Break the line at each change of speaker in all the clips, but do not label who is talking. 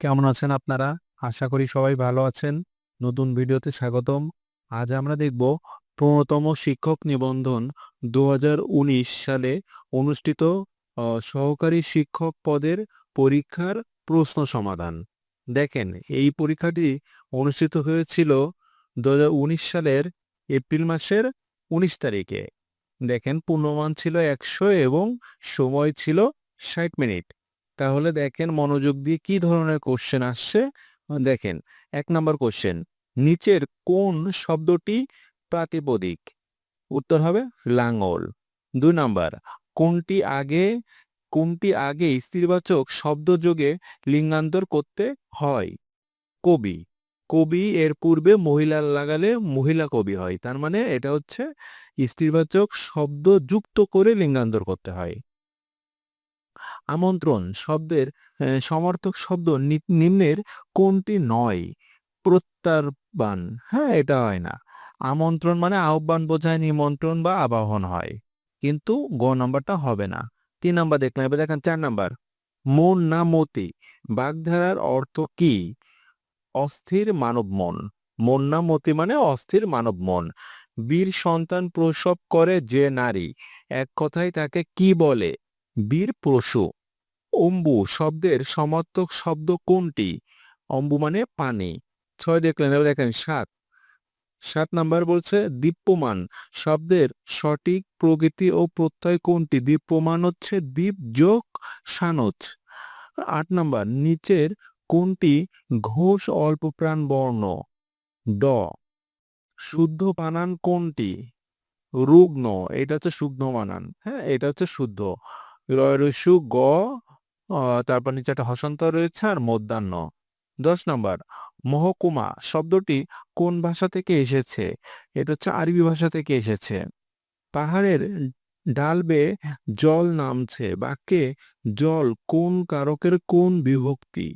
কেমন আছেন আপনারা? আশা করি সবাই ভালো আছেন। নতুন ভিডিওতে স্বাগতম। আজ আমরা দেখব ১৫তম শিক্ষক নিবন্ধন ২০১৯ সালে অনুষ্ঠিত সহকারী শিক্ষক পদের পরীক্ষার প্রশ্ন সমাধান। দেখেন, এই পরীক্ষাটি অনুষ্ঠিত হয়েছিল ২০১৯ সালের এপ্রিল মাসের ১৯ তারিখে। দেখেন, পূর্ণমান ছিল ১০০ এবং সময় ছিল ৬০ মিনিট। তাহলে দেখেন মনোযোগ দিয়ে কি ধরনের কোশ্চেন আসছে দেখেন, এক নম্বর কোশ্চেন নিচের কোন শব্দটি প্রাতিপদিক? উত্তর হবে লাঙল। দুই নাম্বার কোনটি আগে কোনটি আগে স্ত্রীবাচক শব্দযোগে লিঙ্গান্তর করতে হয়? কবি। কবি এর পূর্বে মহিলা লাগালে মহিলা কবি হয়। তার মানে এটা হচ্ছে স্ত্রীবাচক শব্দ যুক্ত করে লিঙ্গান্তর করতে হয়। আমন্ত্রণ শব্দের সমার্থক শব্দ নিম্নের কোনটি নয়? প্রত্যাহ্বান। হ্যাঁ, এটা হয় না। আমন্ত্রণ মানে আহ্বান বোঝায় নিমন্ত্রণ বা আবাহন হয়। কিন্তু গ নাম্বারটা হবে না। তিন নাম্বার দেখলাম। এবার দেখেন চার নাম্বার। মন না মতি বাগধারার অর্থ কি? অস্থির মানব মন। মন না মতি মানে অস্থির মানব মন। বীর সন্তান প্রসব করে যে নারী এক কথায় তাকে কি বলে? বীর পশু। অম্বু শব্দের সমার্থক শব্দ কোনটি? অম্বু মানে পানি। ছয় দেখলেন। এবার দেখেন ৭। ৭ নাম্বার বলছে দীপ্যমান শব্দের সঠিক প্রকৃতি ও প্রত্যয় কোনটি? দীপ্যমান হচ্ছে দীপ যোগ সানোচ। আট নাম্বার নিচের কোনটি ঘোষ অল্প প্রাণ বর্ণ? ড। শুদ্ধ বানান কোনটি? রুগ্ন। এটা হচ্ছে শুদ্ধ বানান। হ্যাঁ, এটা হচ্ছে শুদ্ধ। র রস্যু গ তারপর নিচে একটা হষন্তর রয়েছে আর মধ্যাহ্ন। দশ নম্বর, মহকুমা শব্দটি কোন ভাষা থেকে এসেছে? এটা হচ্ছে আরবি ভাষা থেকে এসেছে। পাহাড়ের ডাল বেয়ে জল নামছে, বাক্যে জল কোন কারকের কোন বিভক্তি?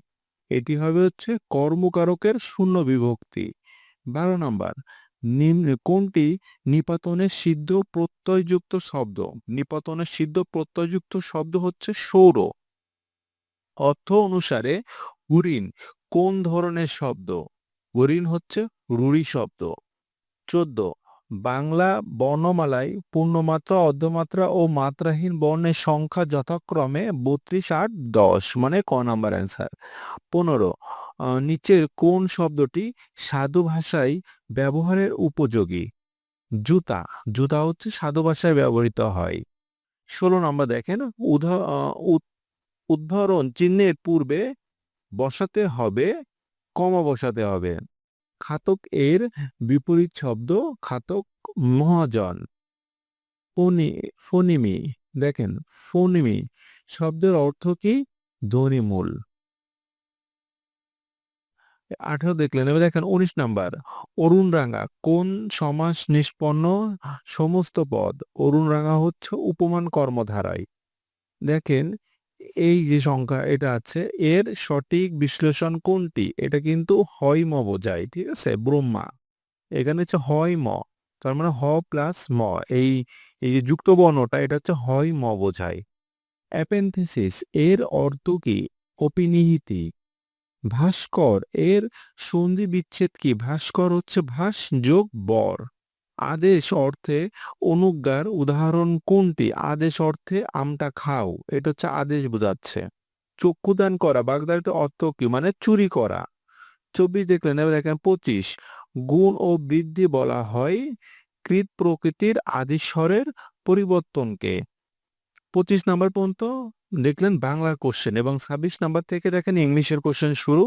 এটি হবে হচ্ছে কর্মকারকের শূন্য বিভক্তি। ১২ নাম্বার নিম্ন কোনটি নিপাতনের সিদ্ধ প্রত্যয়যুক্ত শব্দ? নিপাতনের সিদ্ধ প্রত্যয়যুক্ত শব্দ হচ্ছে সৌর। অর্থ অনুসারে হরিণ কোন ধরনের শব্দ? হরিণ হচ্ছে রুড়ি শব্দ। ১৪ বাংলা বর্ণমালায় পূর্ণমাত্রা, অর্ধমাত্রা ও মাত্রাহীন বর্ণের সংখ্যা যথাক্রমে ৩২, ৮, ১০ মানে ক নাম্বার অ্যান্সার। ১৫ আ নিচের কোন শব্দটি সাধু ভাষায় ব্যবহারের উপযোগী? জুতা। জুতা হচ্ছে সাধু ভাষায় ব্যবহৃত হয়। ১৬ নাম্বার দেখেন উদ্ধরণ চিহ্নের পূর্বে বসাতে হবে, কমা বসাতে হবে। খাতক এর বিপরীত শব্দ খাতক মহাজন। ফনি, ফনিমি দেখেন, ফনিমি শব্দের অর্থ কি? ধ্বনিমূল। ১৮ দেখলেন। এবার দেখেন ১৯ নাম্বার, অরুণরাঙা কোন সমাস নিষ্পন্ন সমস্ত পদ? অরুণরাঙা হচ্ছে উপমান কর্মধারয়। দেখেন, এই যে সংখ্যা এটা আছে, এর সঠিক বিশ্লেষণ কোনটি? এটা কিন্তু হয়-ম বোঝায়। ঠিক আছে? ব্রহ্মা। এখানে হচ্ছে হয়-ম। তার মানে হ প্লাস ম। এই এই যে যুক্ত বর্ণটা এটা হচ্ছে হয়-ম বোঝায়। অ্যাপেন্থেসিস, এর অর্থ কি? অপিনিহিতি। ভাস্কর, এর সন্ধি বিচ্ছেদ কি? ভাস্কর হচ্ছে ভাস যোগ বর। আদেশ অর্থে অনুজ্ঞার উদাহরণ কোনটি? আদেশ অর্থে আমটা খাও। এটা হচ্ছে আদেশ বোঝাচ্ছে। চক্ষুদান করা বাগধারাটির অর্থ কি? মানে চুরি করা। ২৪ দেখলেন। এবার দেখেন ২৫ গুণ ও বৃদ্ধি বলা হয় কৃত প্রকৃতির আদিস্বরের পরিবর্তনকে। ২৫ নাম্বার পর্যন্ত দেখলেন বাংলার কোশ্চেন এবং ২৬ নাম্বার থেকে দেখেন ইংলিশের কোশ্চেন শুরু।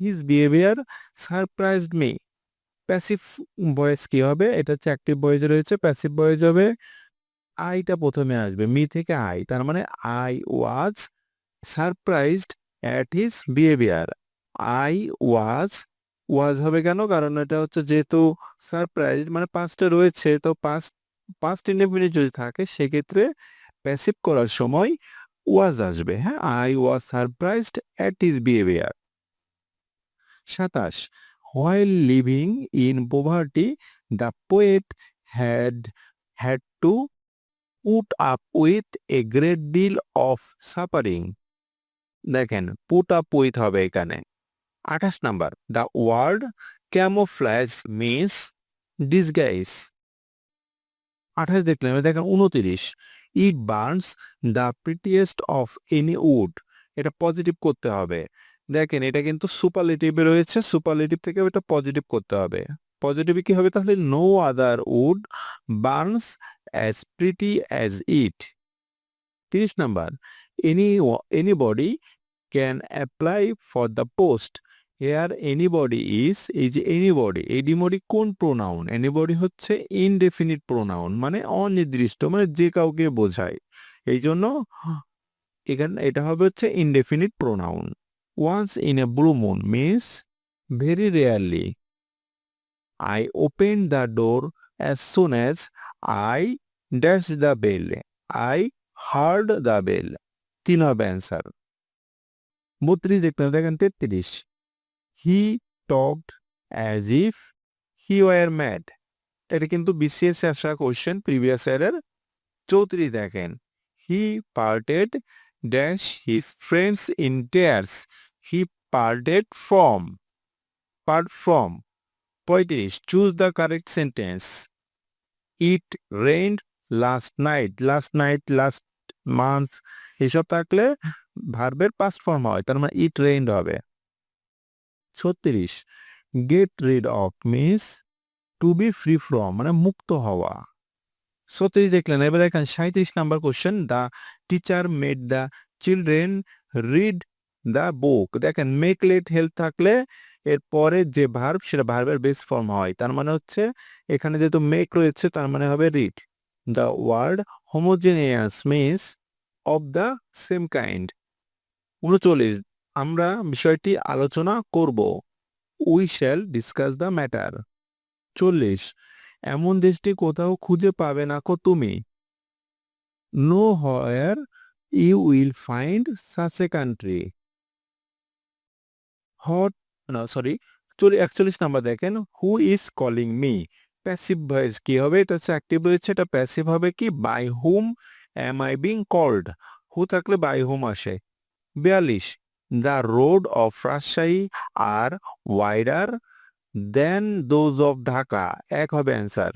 His behaviour surprised me. Passive voice কি হবে? এটা হচ্ছে অ্যাক্টিভ ভয়েস রয়েছে। প্যাসিভ ভয়েস হবে আইটা প্রথমে আসবে। মি থেকে আই। তার মানে I was surprised at his behaviour. I was was হবে কেন? কারণ এটা হচ্ছে যেহেতু সারপ্রাইজড মানে পাঁচটা রয়েছে, তো পাঁচ পাস্ট ইনডেফিনিট যদি থাকে, সেক্ষেত্রে প্যাসিভ করার সময় ওয়াজ আসবে। হ্যাঁ? I was surprised at his behaviour. ২৭ While living in poverty, the poet had had to put up with a great deal of suffering দেখেন পুট আপ উইথ হবে এখানে আঠাশ number the word camouflage means disguise আঠাশ এবার দেখেন উনতিরিশ it burns the prettiest of any wood এটা positive করতে হবে। দেখেন, এটা কিন্তু সুপারলেটিভে রয়েছে সুপারলেটিভ থেকে এটা পজিটিভ করতে হবে। পজিটিভে কি হবে? তাহলে no other wood burns as pretty as it তিরিশ number any anybody can apply for the post here anybody is এই যে এনিবডি এনিবডি কোন প্রোনাউন এনিবডি হচ্ছে ইনডেফিনিট প্রোনাউন মানে অনির্দিষ্ট মানে যে কাউকে বোঝায়। এই জন্য এখানে, এটা হবে হচ্ছে indefinite pronoun once in a blue moon means very rarely I open the door as soon as I dash the bell I heard the bell তিন হবে অ্যান্সার বত্রিশ দেখতে দেখেন তেত্রিশ। He talked as if he were mad. এটা কিন্তু BCS আসা question previous ইয়ারের চৌত্রিশ দেখেন। He parted dash his friends in tears he parted from, part from, পঁয়ত্রিশ। Choose the correct sentence. It rained last night last night, last month. এসব থাকলে ভার্বের পাস্ট ফর্ম হয়, তার মানে ইট রেইনড হবে। ছত্রিশ। Get rid of means to be free from মানে মুক্ত হওয়া। ছত্রিশ দেখলেন, এবার দেখেন সাঁত্রিশ number question the teacher made the children read the book দেখেন মেক লেট হেল্প থাকলে এর পরে যে ভার্ব সেটা ভার্বের বেস ফর্ম হয়। তার মানে হচ্ছে, এখানে যেহেতু মেক রয়েছে, তার মানে হবে read the word homogeneous means of the same kind উনচল্লিশ আমরা বিষয়টি আলোচনা করব। We shall discuss the matter চল্লিশ। এমন দেশটি কোথাও খুঁজে পাবে না কো তুমি। Nowhere you will find such a country hot না সরি চলি একচল্লিশ নাম্বার দেখেন। Who is calling me passive voice কি হবে? এটা হচ্ছে অ্যাক্টিভ রয়েছে, এটা প্যাসিভ হবে কি? By whom am I being called who থাকলে বাই হুম আসে? বিয়াল্লিশ। The road of Rajshahi are wider than those of Dhaka এক হবে অ্যান্সার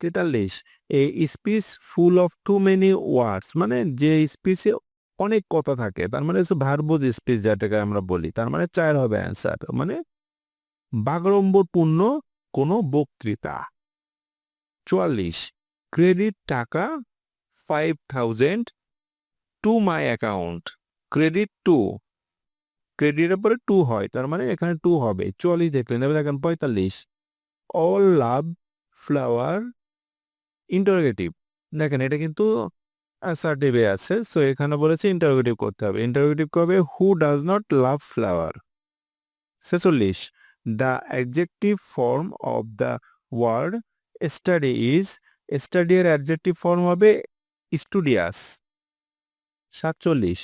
তেতাল্লিশ a speech full of too many words মানে যে স্পিচে অনেক কথা থাকে, তার মানে ভার্বোজ স্পিচ যেটাকে আমরা বলি, তার মানে চার হবে অ্যান্সার মানে বাগড়ম্বরপূর্ণ কোনো বক্তৃতা। চুয়াল্লিশ credit taka five thousand to my account credit to ক্রেডিটের পরে টু হয়, তার মানে এখানে টু হবে। চুয়াল্লিশ দেখলেন এবার দেখেন পঁয়তাল্লিশ। অল লাভ ফ্লাওয়ার ইন্টারোগেটিভ দেখেন, এটা কিন্তু অ্যাসার্টিভে আছে সো এখানে বলেছে ইন্টারোগেটিভ করতে হবে। ইন্টারোগেটিভ কবে who does not love flower ছেচল্লিশ। The adjective form of the word study is study এর অ্যাডজেক্টিভ ফর্ম হবে স্টুডিয়াস সাতচল্লিশ।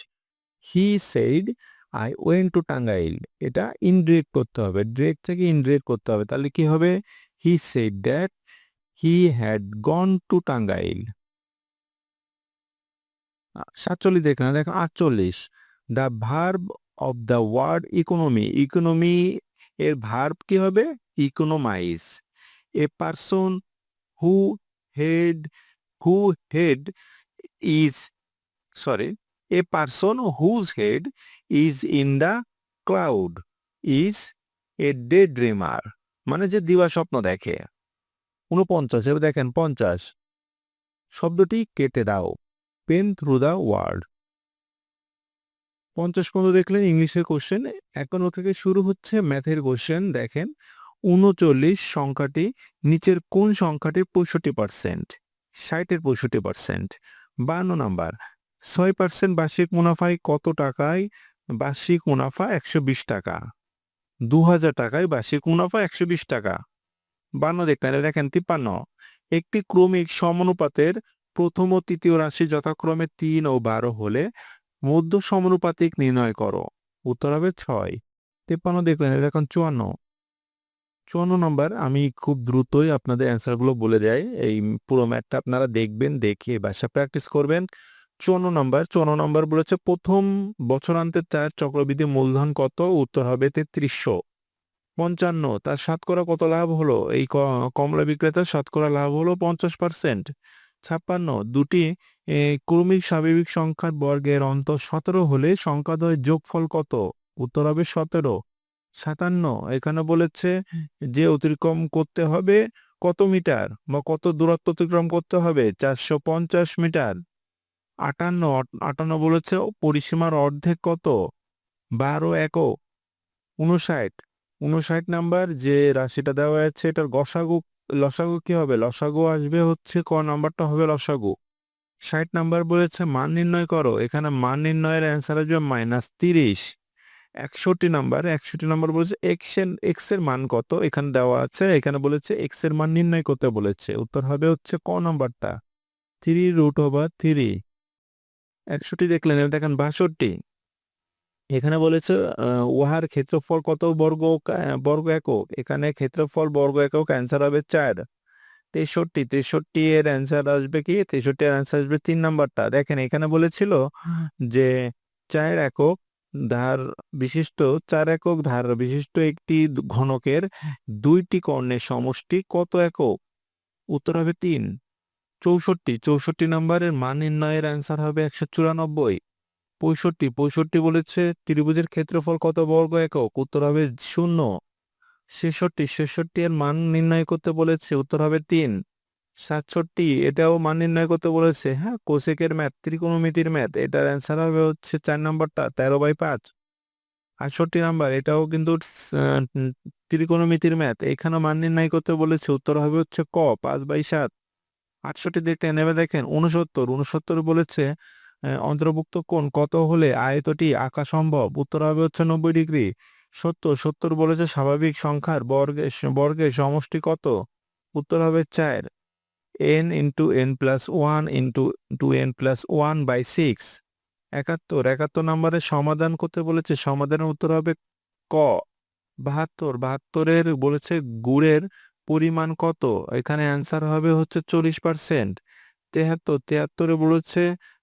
He said I went to Tangail এটা ইনডিরেক্ট করতে হবে। ডিরেক্ট থেকে ইনডিরেক্ট করতে হবে। তাহলে কি হবে? He said that he had gone to Tangail সাতচল্লিশ দেখ না দেখেন আটচল্লিশ। The verb of the word economy economy এর ভার্ব কি হবে? Economize a person who head who head is sorry person whose head is in the cloud is a daydreamer মানে যে দিবা স্বপ্ন দেখে। উনপঞ্চাশ এবার দেখেন পঞ্চাশ। শব্দটি কেটে দাও। পেন থ্রু দ্য ওয়ার্ড পঞ্চাশ পর্যন্ত দেখলেন ইংলিশের কোশ্চেন একান্ন থেকে শুরু হচ্ছে ম্যাথের কোশ্চেন দেখেন উনচল্লিশ সংখ্যাটি নিচের কোন সংখ্যাটির পঁয়ষট্টি পার্সেন্ট ষাটের পঁয়ষট্টি পার্সেন্ট বান্ন নাম্বার। ছয় পার্সেন্ট বার্ষিক মুনাফায় কত টাকায় বার্ষিক মুনাফা? একশো বিশ টাকা। দু হাজার টাকায় বার্ষিক মুনাফা একশো বিশ টাকা। বান্ন দেখলেন দেখেন, তিপ্পান্ন। একটি ক্রমিক সমানুপাতের প্রথম ও তৃতীয় রাশি যথাক্রমে তিন ও বারো হলে মধ্য সমানুপাতিক নির্ণয় করো। উত্তর হবে ছয়। তেপ্পান্ন দেখলেন এখন চুয়ান্ন। চুয়ান্ন নম্বর, আমি খুব দ্রুতই আপনাদের অ্যান্সারগুলো বলে যাই এই পুরো ম্যাথটা আপনারা দেখবেন, দেখে বাসা প্র্যাকটিস করবেন। চুয়ান্ন নম্বর চুয়ান্ন নম্বর বলেছে প্রথম বছরান্তের চায়ের চক্রবৃদ্ধি মূলধন কত? উত্তর হবে তেত্রিশশো। পঞ্চান্ন, তার শতকরা কত লাভ হলো? এই কমলা বিক্রেতার শতকরা লাভ হলো পঞ্চাশ পার্সেন্ট। ছাপ্পান্ন, দুটি ক্রমিক স্বাভাবিক সংখ্যার বর্গের অন্তর সতেরো হলে সংখ্যাদ্বয়ের যোগফল কত? উত্তর হবে সতেরো। সাতান্ন, এখানে বলেছে যে অতিক্রম করতে হবে কত মিটার বা কত দূরত্ব অতিক্রম করতে হবে? চারশো পঞ্চাশ মিটার। আটান্ন আটান্ন বলেছে পরিসীমার অর্ধেক কত? বারো একক উনষাট উনষাট নাম্বার যে রাশিটা দেওয়া আছে, এটার গসাগু, লসাগু কি হবে? লসাগু আসবে হচ্ছে, ক নাম্বারটা হবে লসাগু। ষাট নাম্বার বলেছে, মান নির্ণয় করো। এখানে মান নির্ণয়ের অ্যান্সার আসবে মাইনাস তিরিশ। একষট্টি নাম্বার একষট্টি নাম্বার বলেছে এক্সের এক্সের মান কত? এখানে দেওয়া আছে, এখানে বলেছে এক্সের মান নির্ণয় করতে বলেছে। উত্তর হবে হচ্ছে, ক নাম্বারটা? থ্রি রুট ওভার থ্রি একষট্টি দেখলেন দেখেন বাষট্টি। এখানে বলেছে উহার ক্ষেত্রফল কত বর্গ বর্গ একক? এখানে ক্ষেত্রফল বর্গ একক অ্যান্সার হবে চার। তেষট্টি তেষট্টি এর অ্যান্সার আসবে কি? তেষট্টি এর অ্যান্সার আসবে তিন নাম্বারটা। দেখেন, এখানে বলেছিল যে চার একক ধার বিশিষ্ট, চার একক ধার বিশিষ্ট একটি ঘনকের দুইটি কর্ণের সমষ্টি কত একক? উত্তর হবে তিন। চৌষট্টি চৌষট্টি নম্বরের মান নির্ণয়ের অ্যান্সার হবে একশো চুরানব্বই। পঁয়ষট্টি পঁয়ষট্টি বলেছে ত্রিভুজের ক্ষেত্রফল কত বর্গ একক? উত্তর হবে শূন্য। ছেষট্টি ছেষট্টি এর মান নির্ণয় করতে বলেছে, উত্তর হবে তিন। সাতষট্টি, এটাও মান নির্ণয় করতে বলেছে হ্যাঁ? কোশেকের ম্যাথ, ত্রিকোণমিতির ম্যাথ, এটার অ্যান্সার হবে হচ্ছে চার নম্বরটা, তেরো বাই পাঁচ। আটষট্টি নাম্বার, এটাও কিন্তু ত্রিকোণমিতির ম্যাথ, এখানেও মান নির্ণয় করতে বলেছে, উত্তর হবে হচ্ছে ক, পাঁচ বাই সাত। আটষট্টি দেখতে নেবে দেখেন উনসত্তর উনসত্তর বলেছে অন্তর্ভুক্ত কোণ কত হলে আয়তটি আঁকা সম্ভব? উত্তর হবে হচ্ছে নব্বই ডিগ্রি। সত্তর সত্তর বলেছে স্বাভাবিক সংখ্যার বর্গের বর্গের সমষ্টি কত? উত্তর হবে চার। N into n plus one into two n plus one by six একাত্তর একাত্তর নম্বরের সমাধান করতে বলেছে, সমাধানের উত্তর হবে ক। বাহাত্তর, বাহাত্তরের বলেছে গুড়ের পরিমাণ কত? এখানে অ্যান্সার হবে হচ্ছে চল্লিশ পার্সেন্ট তেহাত্তর, তেহাত্তরে বলেছে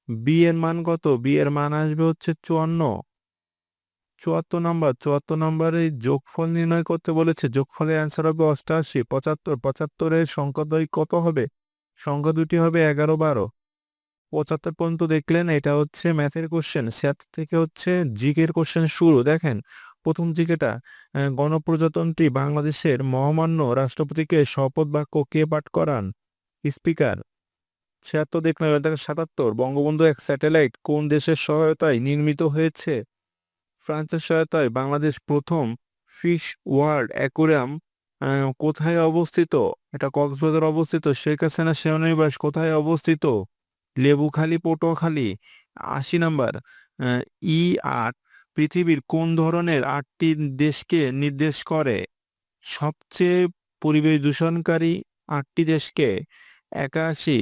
বি এর মান কত? বি এর মান আসবে হচ্ছে চুয়ান্ন। চুয়াত্তর নাম্বার, চুয়াত্তর নম্বরে যোগফল নির্ণয় করতে বলেছে। যোগফলের অ্যান্সার হবে অষ্টআশি পঁচাত্তর পঁচাত্তরের সংখ্যাদ্বয় কত হবে? সংখ্যা দুটি হবে এগারো বারো। পঁচাত্তর পর্যন্ত দেখলেন, এটা হচ্ছে ম্যাথের কোশ্চেন স্যাথ থেকে হচ্ছে জিকের কোশ্চেন শুরু। দেখেন প্রথম জিকেটা গণপ্রজাতন্ত্রী বাংলাদেশের মহামান্য রাষ্ট্রপতিকে শপথ বাক্য কে পাঠ করান? স্পিকার, ছিয়াত্তর এবার দেখেন সাতাত্তর, বঙ্গবন্ধু এক স্যাটেলাইট কোন দেশের সহায়তায় নির্মিত হয়েছে? ফ্রান্সের সহায়তায় বাংলাদেশ প্রথম ফিশ ওয়ার্ল্ড অ্যাকোরিয়াম কোথায় অবস্থিত? এটা কক্সবাজার অবস্থিত, শেখ হাসিনা সেনানিবাস কোথায় অবস্থিত? লেবুখালী, পটুয়াখালী, আশি নাম্বার ই আট পৃথিবীর কোন ধরনের আটটি দেশকে নির্দেশ করে? সবচেয়ে পরিবেশ দূষণকারী আটটি দেশকে একাশি।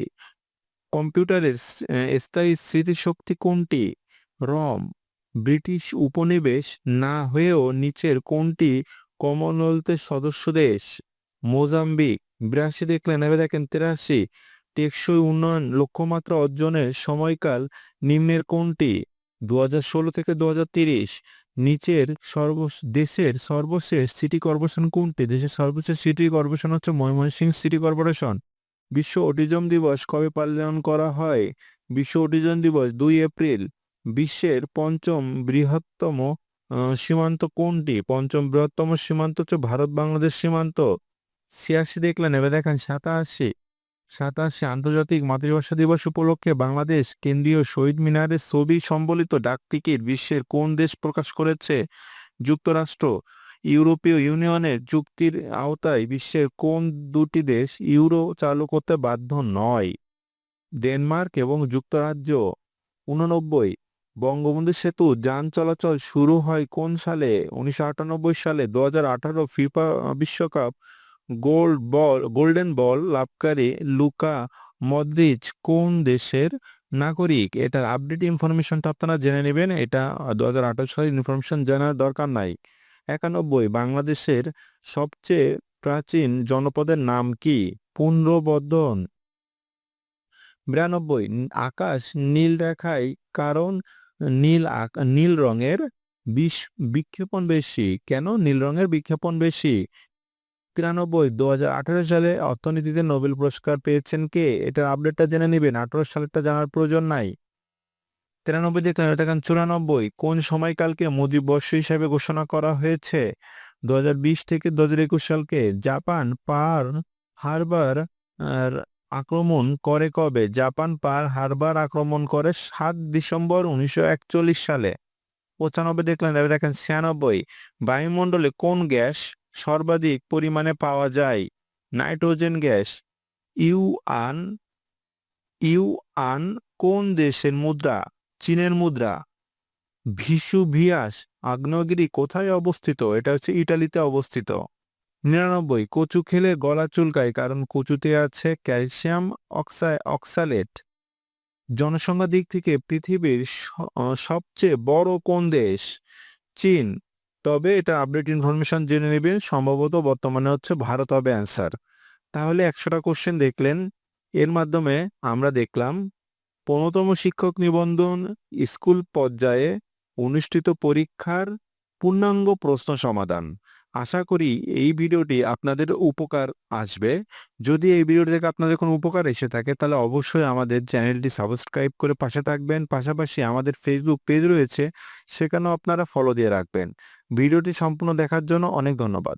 কম্পিউটারের স্থায়ী স্মৃতিশক্তি কোনটি? রম। ব্রিটিশ উপনিবেশ না হয়েও নিচের কোনটি কমনওয়েলথের সদস্য দেশ? মোজাম্বিক। বিরাশি দেখলেন এবার দেখেন তেরাশি। টেকসই উন্নয়ন লক্ষ্যমাত্রা অর্জনের সময়কাল নিম্নের কোনটি? দু থেকে দু নিচের সর্ব দেশের সর্বশেষ সিটি কর্পোরেশন কোনটি? দেশের সর্বশেষ সিটি কর্পোরেশন হচ্ছে ময়মনসিংহ সিটি কর্পোরেশন। বিশ্ব অটিজম দিবস কবে পালন করা হয়? বিশ্ব অটিজম দিবস দুই এপ্রিল। বিশ্বের পঞ্চম বৃহত্তম সীমান্ত কোনটি? পঞ্চম বৃহত্তম সীমান্ত হচ্ছে ভারত বাংলাদেশ সীমান্ত। ছিয়াশি দেখলেন, এবার দেখেন সাতাশি। সাতাশি আন্তর্জাতিক মাতৃভাষা দিবস উপলক্ষে বাংলাদেশ কেন্দ্রীয় শহীদ মিনারের ছবি সম্বলিত ডাকটিকিট বিশ্বের কোন দেশ প্রকাশ করেছে? যুক্তরাষ্ট্র, ইউরোপীয় ইউনিয়নের চুক্তির আওতায় বিশ্বের কোন দুটি দেশ ইউরো চালু করতে বাধ্য নয়? ডেনমার্ক এবং যুক্তরাজ্য। উননব্বই, বঙ্গবন্ধু সেতু যান চলাচল শুরু হয় কোন সালে? উনিশশো আটানব্বই সালে, দু হাজার আঠারো ফিফা বিশ্বকাপ গোল্ড বল, গোল্ডেন বল লাভকারী লুকা মদ্রিজ কোন দেশের নাগরিক? এটার আপডেট ইনফরমেশনটা আপনারা জেনে নেবেন। এটা দু হাজার আঠারো সালের ইনফরমেশন জানার দরকার নাই। একানব্বই, বাংলাদেশের সবচেয়ে প্রাচীন জনপদের নাম কি? পুনর্বর্ধন বিরানব্বই, আকাশ নীল দেখায় কারণ নীল নীল রঙের বিষ, বিক্ষেপণ বেশি। কেন নীল রঙের বিক্ষেপণ বেশি? তিরানব্বই দু সালে অর্থনীতিতে নোবেল পুরস্কার পেয়েছেন কে? এটার আপডেটটা জেনে নেবেন। আঠারো সালেরটা জানার প্রয়োজন নাই। তিরানব্বই দেখলেন দেখেন চুরানব্বই? কোন সময়কালকে মোদী বর্ষ হিসাবে ঘোষণা করা হয়েছে? দু হাজার বিশ থেকে দু হাজার একুশ সালকে জাপান পার হারবার আক্রমণ করে কবে? জাপান পার হারবার আক্রমণ করে সাত ডিসেম্বর উনিশশো একচল্লিশ সালে। পঁচানব্বই দেখলেন দেখেন ছিয়ানব্বই। বায়ুমণ্ডলে কোন গ্যাস সর্বাধিক পরিমাণে পাওয়া যায় নাইট্রোজেন গ্যাস। ইউআন ইউআন কোন দেশের মুদ্রা? চীনের মুদ্রা। ভিসুভিয়াস আগ্নেয়গিরি কোথায় অবস্থিত? এটা হচ্ছে ইটালিতে অবস্থিত। নিরানব্বই, কচু খেলে গলা চুলকায় কারণ কচুতে আছে ক্যালসিয়াম অক্সাই অক্সালেট। জনসংখ্যা দিক থেকে পৃথিবীর সবচেয়ে বড় কোন দেশ? চীন। তবে এটা আপডেট ইনফরমেশন জেনে নেবেন। সম্ভবত বর্তমানে হচ্ছে ভারত হবে অ্যান্সার তাহলে একশোটা কোশ্চেন দেখলেন। এর মাধ্যমে আমরা দেখলাম, পনেরোতম শিক্ষক নিবন্ধন স্কুল পর্যায়ে অনুষ্ঠিত পরীক্ষার পূর্ণাঙ্গ প্রশ্ন সমাধান। আশা করি এই ভিডিওটি আপনাদের উপকার আসবে। যদি এই ভিডিওটি থেকে আপনাদের কোনো উপকার এসে থাকে, তাহলে অবশ্যই আমাদের চ্যানেলটি সাবস্ক্রাইব করে পাশে থাকবেন। পাশাপাশি আমাদের ফেসবুক পেজ রয়েছে, সেখানেও আপনারা ফলো দিয়ে রাখবেন। ভিডিওটি সম্পূর্ণ দেখার জন্য অনেক ধন্যবাদ।